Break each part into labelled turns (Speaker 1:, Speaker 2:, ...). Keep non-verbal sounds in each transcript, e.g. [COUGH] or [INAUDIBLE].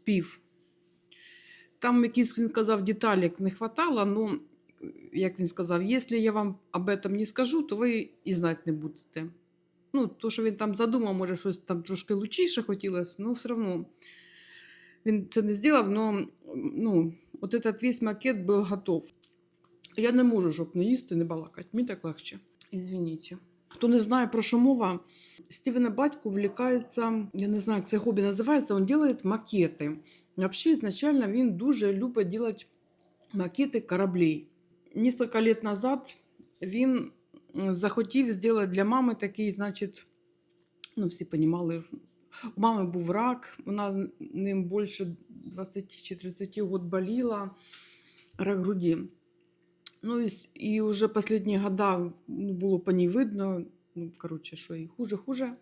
Speaker 1: спів. Там якийсь він казав, деталек не хватало, ну, як він сказав, якщо я вам об этом не скажу, то ви і знати не будете. Ну, то, що він там задумав, може, щось там трошки лучіше хотілося, ну, все одно він це не зробив, але ну, от этот весь макет був готов. Я не можу, щоб не їсти, не балакати. Мені так легче. Извините. Хто не знає, про що мова, Стівена батько влікається, я не знаю, як це хобі називається, він робить макети. Взагалі, изначально він дуже любить робити макети кораблей. Несколько лет назад він захотів зробити для мами такий, значить, ну, всі розуміли, у мами був рак, вона ним більше 20 чи 30 років боліла, рак груді. Ну, і, і вже останні года ну, було по ній видно, ну, короче, що і хуже, хуже.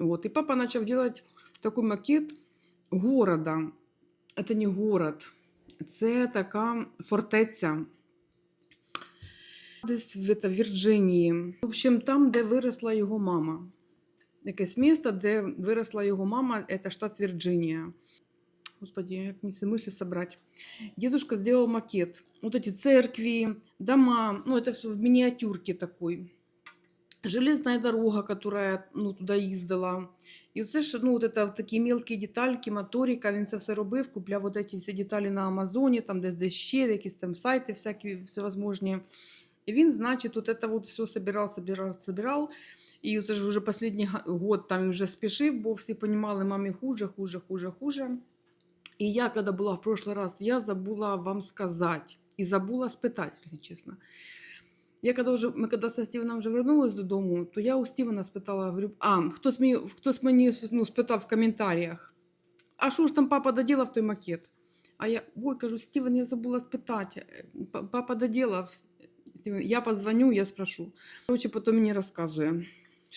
Speaker 1: Вот. І папа почав робити такий макет города. Це не город, це така фортеця. Десь в это, Вірджинії. В общем, там, де виросла його мама. Якесь місто, де виросла його мама, це штат Вірджинія Господи, як мені ці мислі собрать. Дедушка сделал макет. Вот эти церкви, дома, ну это все в миниатюрке такой. Железная дорога, которая ну, туди їздила. І це ж ну, от это, такі мелкі детальки, моторика, він це все робив, купляв от ці всі деталі на Амазоні, там десь десь ще, якісь там сайти всякі всевозможні. І він, значить, от це от все собирав, собирав, собирав. І це ж вже останній га- год там він вже спішив, бо всі розуміли, мамі хуже, хуже, хуже, хуже. И я, когда была в прошлый раз, я забыла вам сказать. И забыла спитать, если честно. Я когда уже, ми когда со Стівеном вже вернулись додому, то я у Стівена спитала, говорю, а, хтось мені, хтось мені ну, спитав в коментарях, а що ж там папа доделав той макет? А я, ой, кажу, Стівен, я забула спитати. П- Папа доделав. Стівен, я подзвоню, я спрошу. Короче, потім мені розказує,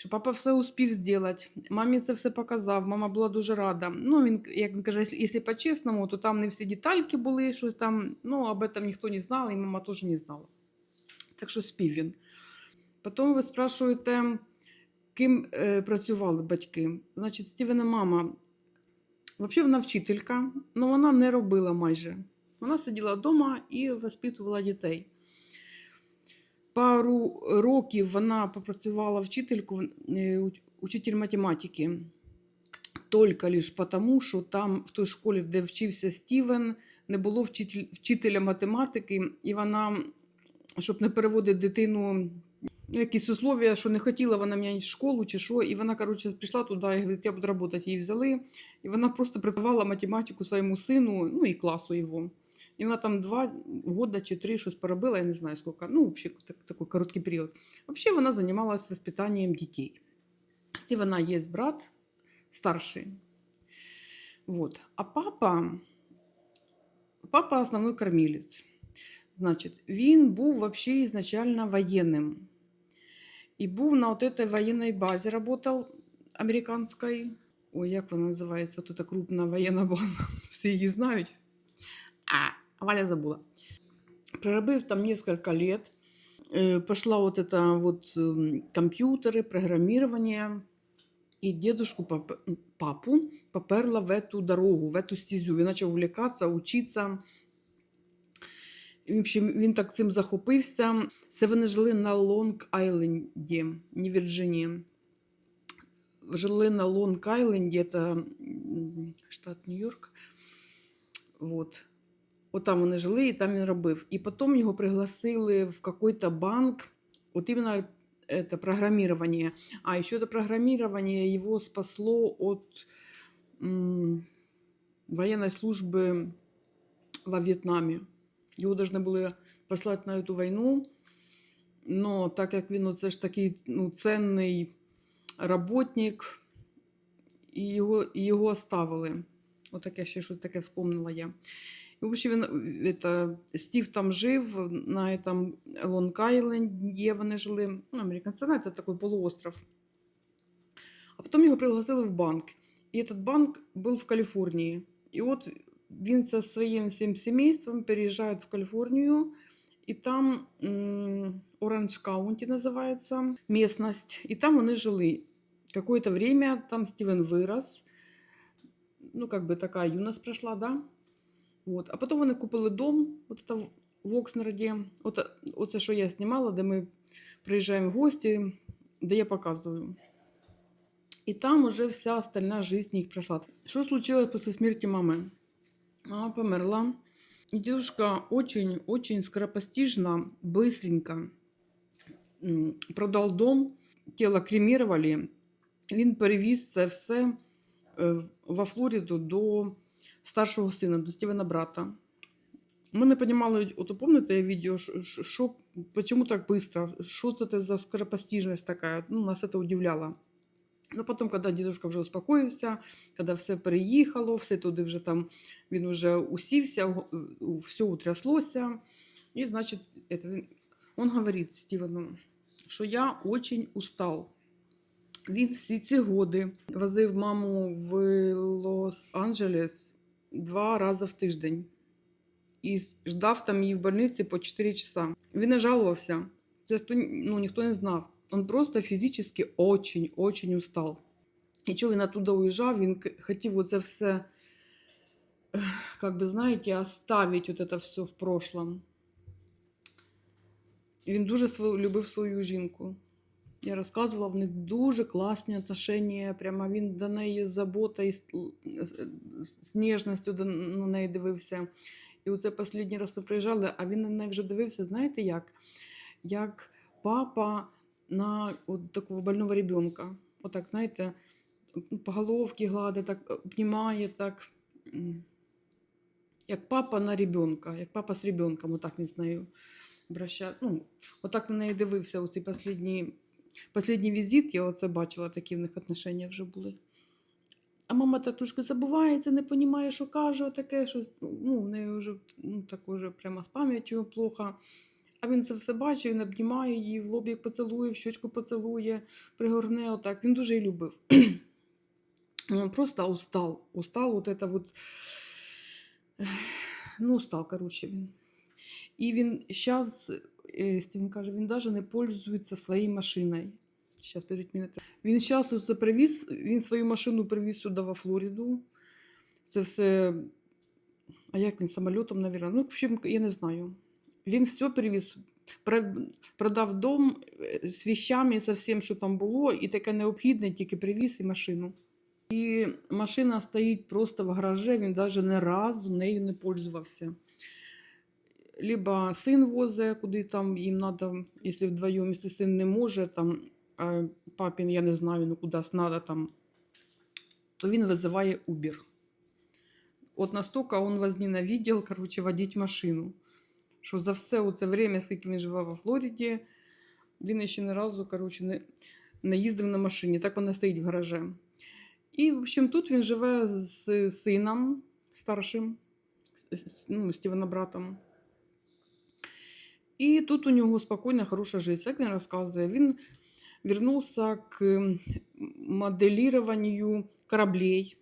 Speaker 1: що папа все успів зробити, мамі це все показав, мама була дуже рада. Ну, він, як він каже, якщо по-чесному, то там не всі детальки були, щось там, ну, об этом ніхто не знав, і мама теж не знала. Так що спів він. Потім ви спрашуєте, ким е, працювали батьки. Значить, Стівена мама, взагалі вона вчителька, але вона не робила майже. Вона сиділа вдома і воспитувала дітей. Пару років вона попрацювала вчительку, е, уч- учитель математики. Тільки лише тому, що там в той школі, де вчився Стівен, не було вчитель, вчителя математики, і вона, щоб не переводити дитину, ну, якісь условия, що не хотіла вона міняти школу чи що, і вона, коротше, прийшла туди і говорить, я буду працювати. Її взяли, і вона просто преподавала математику своєму сину, ну і класу його. І вона там два года чи три щось поробила, я не знаю скільки, ну, взагалі, так, такий короткий період. Взагалі вона займалася воспитанням дітей. Стівена є брат старший. Вот. А папа, папа основной кормилець. Значить, він був вообще ізначально воєнним. І був на от этой воєнній базі, работал американській. Ой, як вона називається? Тут крупна воєнна база. [LAUGHS] Всі її знають. А, Валя забула. Проробив там несколько лет. Э, Пошла вот это вот м, компьютеры, программирование. І дедушку, пап- м, папу поперла в эту дорогу, в эту стезю. Він почав увлекатися, учитися. І, в общем, він так цим захопився. Це вони жили на Лонг-Айленді, не Вірджинії. Жили на Лонг-Айленді, це м, штат Нью-Йорк. Вот. От там вони жили, і там він робив. І потім його пригласили в какой-то банк, от іменно это программирование. А еще это программирование его спасло от м, военной службы во Вьетнаме. Його должны були послати на эту війну, но так як він оце ж такий ну, ценний работник, і його, і його оставили. Отаке ще щось таке вспомнила я. І, в общем, він, это, Стів там жив на этом Лонг-Айленді, вони жили. Ну, американці, знаєте, такий полуостров. А потім його пригласили в банк. І этот банк був в Каліфорнії. І от він зі своїм всім сімейством переїжджає в Каліфорнію, і там Оранж Каунті називається місцевість. І там вони жили. Какое-то время там Стівен вирос. ну, как бы така юність пройшла, да? От. А потім вони купили дом, от це в Окснарді. От, оце, що я знімала, де ми приїжджаємо в гості, де я показую. І там уже вся остальна жизнь їх пройшла. Що случилось після смерті мами? Мама померла. Дедушка очень-очень скоропостижно, быстренько дом, тіло кремировали. Він перевіз це все е, во Флориду до старшого сина, до Стівена брата. Ми не розуміли, от пам'ятаєте відео, що, чому так швидко, що це за скоропостижність така, ну, нас це удивляло. Ну, потім, коли дідусь вже успокоївся, коли все переїхало, все туди вже там, він вже усівся, все утряслося. І, значить, это, він, він говорить Стівену, що я дуже устал. Він всі ці годи возив маму в Лос-Анджелес два рази в тиждень і ждав там її в больниці по 4 часа. Він не жалувався. Це ну, ніхто не знав. Он просто фізично очень-очень устал. І чого він оттуда уїжджав, він хотів оце все, как би, знаєте, оставить вот это все в прошлом. Він дуже любив свою жінку. Я розказувала, в них дуже класні отношення. Прямо він до неї з забота і з, ніжністю до неї дивився. І оце останній раз ми приїжджали, а він на неї вже дивився, знаєте як? Як папа на от такого больного ребенка. Отак, знаєте, по головці гладить, так обнімає, так. Як папа на ребенка, як папа з ребенком, отак він з нею обращав. Ну, отак на неї дивився у цей останній, останній візит, я оце бачила, такі в них отношення вже були. А мама татушка забувається, не розуміє, що каже, таке, що ну, в неї вже ну, так уже прямо з пам'яттю плохо. А він це все бачив, він обнімає її, в лобі поцілує, в щочку поцілує, пригорне отак. Він дуже її любив. [CLEARS THROAT] Он просто устал. Устал вот это вот. Ну, устал, короче, він. І він зараз, Стівен каже, він навіть не пользується своєю машиною. Мене. Він зараз це привіз, він свою машину привіз сюди во Флориду. Це все. А як він самольотом, мабуть? Ну, в общем, я не знаю. Він все перевіз, Про- продав дом е, з віщами, з всім, що там було, і таке необхідне, тільки привіз і машину. І машина стоїть просто в гаражі, він навіть не разу нею не пользувався. Либо син возить, куди там їм треба, якщо вдвоєм, якщо син не може, там, папін, я не знаю, ну кудись треба там, то він визиває Uber. От настільки він возненавидел, короче, водити машину. Що за все це время, скільки він живе во Флориді, він ще ні разу, короче, не, не їздив на машині, так вона стоїть в гаражі. І, в общем, тут він живе з сином старшим, ну, Стівена братом. І тут у нього спокійна, хороша життя. Як він розказує, він вернувся к моделированию кораблей.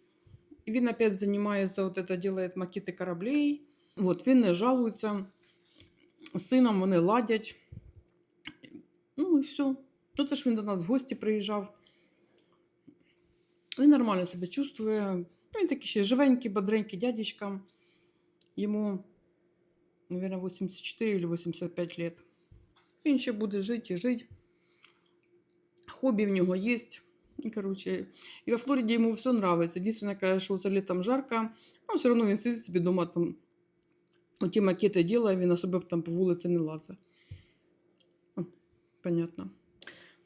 Speaker 1: Він опять займається, вот это делает макети кораблей. Вот, він жалується. Сином вони ладять. Ну і все. Ну, це ж він до нас в гості приїжджав. Він нормально себе чувствує. Ну, Він такий ще живенький, бодренький дядечка. Йому, мабуть, 84 чи 85 лет. Він ще буде жити і жити. Хобі в нього є. І, короче, і во Флориді йому все нравится. Единственное, каже, що це літом жарко, но все одно він сидить собі дома там. Оті макети ділає, він особо там по вулиці не лазить. О, Понятно.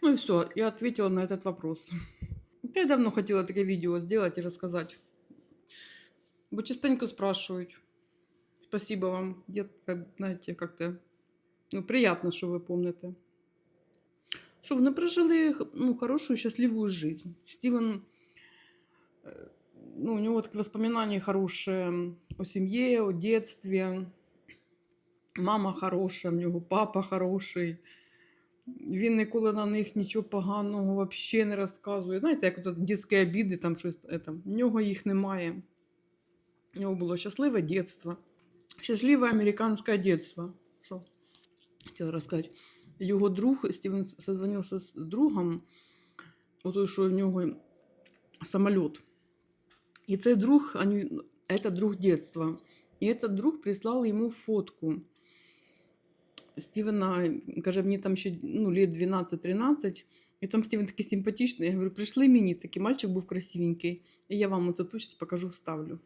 Speaker 1: Ну и все, я ответила на этот вопрос. [LAUGHS] Я давно хотела такое видео сделать и рассказать. Бо частенько спрашивают. Спасибо вам, дед, как, знаете, как-то ну, приятно, что вы помните. Что вы прожили ну, хорошую, счастливую жизнь. Стивен, э, ну, у него такие воспоминания хорошие о семье, о детстве. Мама хороша, в нього папа хороший. Він ніколи на них нічого поганого взагалі не розказує. Знаєте, як от дитячі обіди, там щось. Это. В нього їх немає. У нього було щасливе дитинство. Щасливе американське дитинство. Що хотіла розказати. Його друг, Стівен созвонився з другом, ото, що в нього самоліт. И цей друг, они, это друг детства. И этот друг прислал ему фотку. Стівена, каже, мені там ще ну, лет 12-13. І там Стівен такий симпатичний. Я говорю, прийшли мені, такий мальчик був красивенький. І я вам оце точно покажу, вставлю.